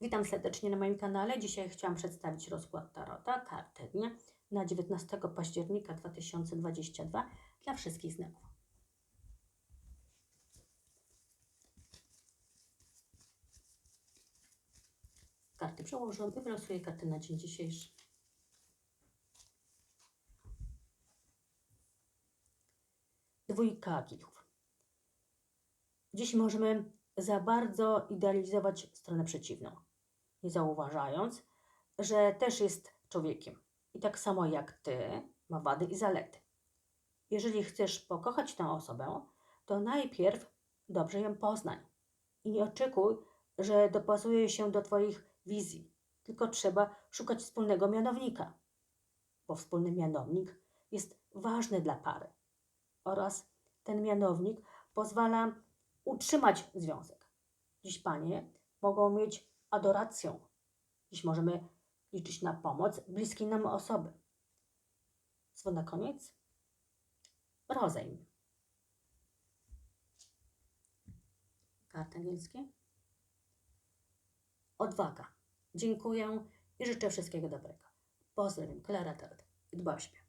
Witam serdecznie na moim kanale. Dzisiaj chciałam przedstawić rozkład Tarota, kartę dnia na 19 października 2022 dla wszystkich znaków. Karty przełożę i wylosuję kartę na dzień dzisiejszy. Dwójka kichów. Dziś możemy za bardzo idealizować stronę przeciwną, nie zauważając, że też jest człowiekiem. I tak samo jak ty ma wady i zalety. Jeżeli chcesz pokochać tę osobę, to najpierw dobrze ją poznaj. I nie oczekuj, że dopasuje się do Twoich wizji, tylko trzeba szukać wspólnego mianownika, bo wspólny mianownik jest ważny dla pary. Oraz ten mianownik pozwala utrzymać związek. Dziś panie mogą mieć adorację. Dziś możemy liczyć na pomoc bliskiej nam osoby. Co na koniec? Rozejm. Karty angielskie. Odwaga. Dziękuję i życzę wszystkiego dobrego. Pozdrawiam, Klara Tarot. Dbaj o siebie.